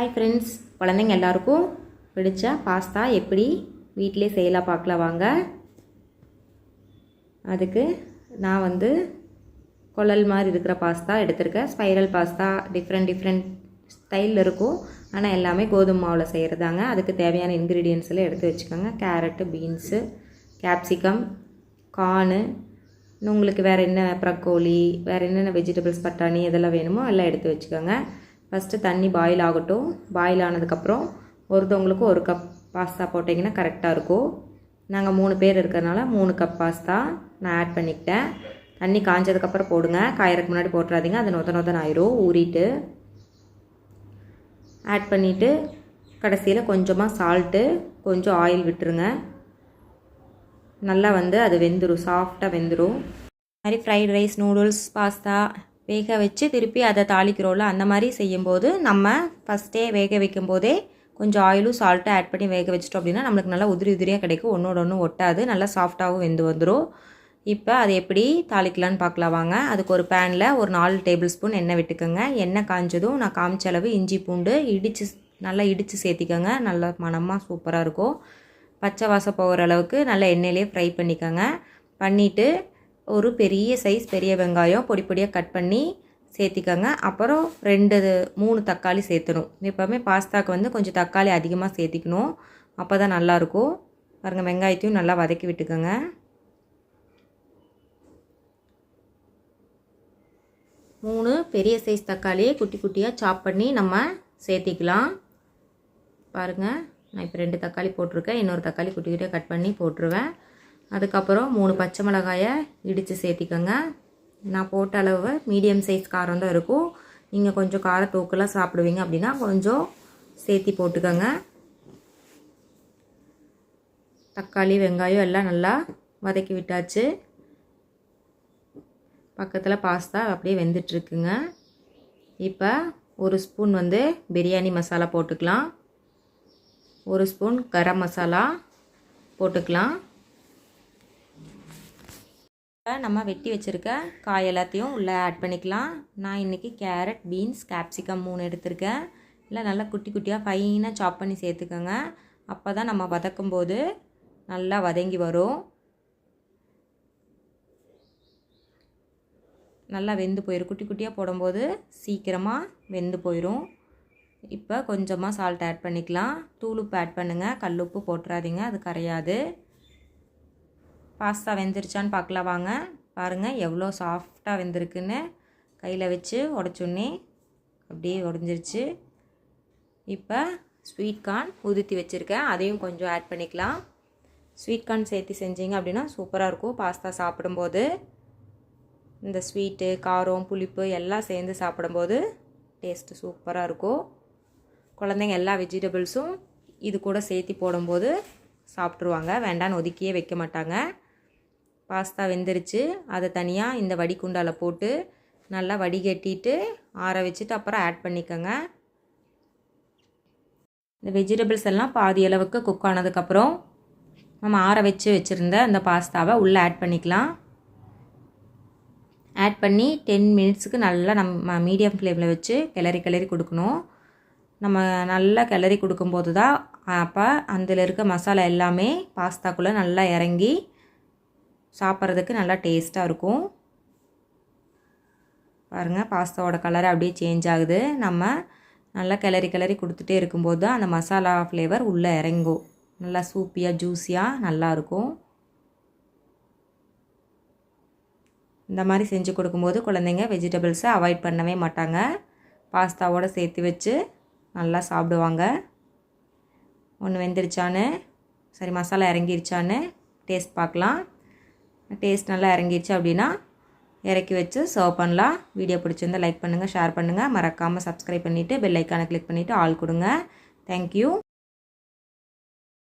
Hi friends குழந்தைங்க எல்லாருக்கும் பிடிச்ச பாஸ்தா எப்படி வீட்டிலே செய்யலாம் பார்க்கலாம் வாங்க. அதுக்கு நான் வந்து குழல் மாதிரி இருக்கிற பாஸ்தா எடுத்திருக்கேன். ஸ்பைரல் பாஸ்தா டிஃப்ரெண்ட் டிஃப்ரெண்ட் ஸ்டைலில் இருக்கும். ஆனால் எல்லாமே கோதுமை மாவில் செய்கிறதாங்க அதுக்கு தேவையான இன்க்ரீடியன்ஸ் எல்லாம் எடுத்து வச்சுக்கோங்க. கேரட்டு பீன்ஸு கேப்சிகம் கார்னு இன்னும் உங்களுக்கு வேறு என்ன ப்ரக்கோலி வேறு என்னென்ன வெஜிடபிள்ஸ் பட்டாணி இதெல்லாம் வேணுமோ எல்லாம் எடுத்து வச்சுக்கோங்க. ஃபஸ்ட்டு தண்ணி பாயில் ஆகட்டும். பாயில் ஆனதுக்கப்புறம் ஒருத்தவங்களுக்கு ஒரு கப் பாஸ்தா போட்டிங்கன்னா கரெக்டாக இருக்கும். நாங்கள் மூணு பேர் இருக்கிறதுனால மூணு கப் பாஸ்தா நான் ஆட் பண்ணிக்கிட்டேன். தண்ணி காஞ்சதுக்கப்புறம் போடுங்க. காயறதுக்கு முன்னாடி போட்டுறாதீங்க. அது நொத்த நொத்தன் ஆயிரும். ஊறிட்டு ஆட் பண்ணிவிட்டு கடைசியில் கொஞ்சமாக சால்ட்டு கொஞ்சம் ஆயில் விட்டுருங்க. நல்லா வந்து அது வெந்துடும் சாஃப்டாக வெந்துடும் மாதிரி ஃப்ரைட் ரைஸ் நூடுல்ஸ் பாஸ்தா வேக வச்சு திருப்பி அதை தாளிக்கிறோம்ல அந்த மாதிரி செய்யும்போது நம்ம ஃபஸ்ட்டே வேக வைக்கும் போதே கொஞ்சம் ஆயிலும் சால்ட்டும் ஆட் பண்ணி வேக வச்சிட்டோம் அப்படின்னா நம்மளுக்கு நல்லா உதிரி உதிரியாக கிடைக்கும். ஒன்றோட ஒன்று ஒட்டாது நல்லா சாஃப்டாகவும் வெந்து வந்துடும் இப்போ அதை எப்படி தாளிக்கலான்னு பார்க்கலாம் வாங்க. அதுக்கு ஒரு பேனில் ஒரு நாலு டேபிள் ஸ்பூன் எண்ணெய் விட்டுக்கோங்க. எண்ணெய் காஞ்சதும் நான் காமிச்ச அளவு இஞ்சி பூண்டு இடித்து நல்லா இடித்து சேர்த்திக்கோங்க. நல்லா மனமாக சூப்பராக இருக்கும். பச்சை வாசம் போகிற அளவுக்கு நல்லா எண்ணெயிலே ஃப்ரை பண்ணிக்கோங்க. பண்ணிவிட்டு ஒரு பெரிய சைஸ் பெரிய வெங்காயம் பொடி பொடியாக கட் பண்ணி சேர்த்திக்கோங்க. அப்புறம் ரெண்டு மூணு தக்காளி சேர்த்தணும் எப்போவுமே பாஸ்தாக்கு வந்து கொஞ்சம் தக்காளி அதிகமாக சேர்த்திக்கணும். அப்போ தான் நல்லாயிருக்கும். பாருங்கள் வெங்காயத்தையும் நல்லா வதக்கி விட்டுக்கோங்க. மூணு பெரிய சைஸ் தக்காளியை குட்டி குட்டியாக சாப் பண்ணி நம்ம சேர்த்திக்கலாம். பாருங்கள் நான் இப்போ ரெண்டு தக்காளி போட்டிருக்கேன். இன்னொரு தக்காளி குட்டி குட்டியாக கட் பண்ணி போட்டுருவேன். அதுக்கப்புறம் மூணு பச்சை மிளகாயை இடித்து சேர்த்திக்கோங்க. நான் போட்ட அளவு மீடியம் சைஸ் காரம் தான் இருக்கும். நீங்கள் கொஞ்சம் கார தூக்கெலாம் சாப்பிடுவீங்க அப்படின்னா கொஞ்சம் சேர்த்தி போட்டுக்கோங்க. தக்காளி வெங்காயம் எல்லாம் நல்லா வதக்கி விட்டாச்சு. பக்கத்தில் பாஸ்தா அப்படியே வெந்துட்டுருக்குங்க இப்போ ஒரு ஸ்பூன் வந்து பிரியாணி மசாலா போட்டுக்கலாம். ஒரு ஸ்பூன் கரம் மசாலா போட்டுக்கலாம். நம்ம வெட்டி வச்சுருக்க காய் எல்லாத்தையும் உள்ளே ஆட் பண்ணிக்கலாம். நான் இன்றைக்கி கேரட் பீன்ஸ் கேப்சிகம் மூணு எடுத்திருக்கேன். இல்லை நல்லா குட்டி குட்டியாக ஃபைனாக சாப் பண்ணி சேர்த்துக்கோங்க. அப்போ தான் நம்ம வதக்கும் போது நல்லா வதங்கி வரும். நல்லா வெந்து போயிடும் குட்டி குட்டியாக போடும்போது சீக்கிரமாக வெந்து போயிடும் இப்போ கொஞ்சமாக சால்ட் ஆட் பண்ணிக்கலாம். தூளுப்பு ஆட் பண்ணுங்கள் கல்லுப்பு போட்டுறாதீங்க. அது கரையாது. பாஸ்தா வெந்துருச்சான்னு பார்க்கலாம். வாங்க. பாருங்கள் எவ்வளோ சாஃப்டாக வெந்திருக்குன்னு. கையில் வச்சு உடச்சோன்னே அப்படியே உடஞ்சிருச்சு. இப்போ ஸ்வீட் கார்ன் உதுத்தி வச்சுருக்கேன். அதையும் கொஞ்சம் ஆட் பண்ணிக்கலாம். ஸ்வீட் கார்ன் சேர்த்து செஞ்சீங்க அப்படின்னா சூப்பராக இருக்கும். பாஸ்தா சாப்பிடும்போது இந்த ஸ்வீட்டு காரம் புளிப்பு எல்லாம் சேர்ந்து சாப்பிடும்போது டேஸ்ட்டு சூப்பராக இருக்கும். குழந்தைங்க எல்லா வெஜிடபிள்ஸும் இது கூட சேர்த்தி போடும்போது சாப்பிட்ருவாங்க வேண்டான்னு ஒதுக்கியே வைக்க மாட்டாங்க. பாஸ்தா வெந்துருச்சு. அதை தனியாக இந்த வடிகுண்டால் போட்டு நல்லா வடிகட்டிட்டு ஆற வச்சுட்டு அப்புறம் ஆட் பண்ணிக்கோங்க. இந்த வெஜிடபிள்ஸ் எல்லாம் பாதி அளவுக்கு குக் ஆனதுக்கப்புறம் நம்ம ஆற வச்சு வச்சுருந்த அந்த பாஸ்தாவை உள்ளே ஆட் பண்ணிக்கலாம். ஆட் பண்ணி டென் மினிட்ஸுக்கு நல்லா நம்ம மீடியம் ஃப்ளேமில் வச்சு கிளறி கிளறி கொடுக்கணும். நம்ம நல்லா கிளறி கொடுக்கும்போது தான் அப்போ அதில் இருக்க மசாலா எல்லாமே பாஸ்தாக்குள்ளே நல்லா இறங்கி சாப்பிட்றதுக்கு நல்லா டேஸ்ட்டாக இருக்கும். பாருங்கள் பாஸ்தாவோட கலர் அப்படியே சேஞ்ச் ஆகுது. நம்ம நல்லா கிளறி கிளறி கொடுத்துட்டே இருக்கும்போது தான் அந்த மசாலா ஃப்ளேவர் உள்ளே இறங்கும். நல்லா சூப்பியாக ஜூஸியாக நல்லாயிருக்கும் இந்த மாதிரி செஞ்சு கொடுக்கும்போது குழந்தைங்க வெஜிடபிள்ஸை அவாய்ட் பண்ணவே மாட்டாங்க. பாஸ்தாவோடு சேர்த்து வச்சு நல்லா சாப்பிடுவாங்க. ஒன்று வெந்துருச்சான்னு சரி மசாலா இறங்கிருச்சான்னு? டேஸ்ட் பார்க்கலாம். டேஸ்ட் நல்லா இறங்கிடுச்சு அப்படின்னா இறக்கி வச்சு சர்வ் பண்ணலாம். வீடியோ பிடிச்சிருந்தால் லைக் பண்ணுங்கள் ஷேர் பண்ணுங்கள் மறக்காமல் சப்ஸ்கிரைப் பண்ணிவிட்டு பெல் ஐக்கானை கிளிக் பண்ணிவிட்டு ஆள் கொடுங்க. தேங்க்யூ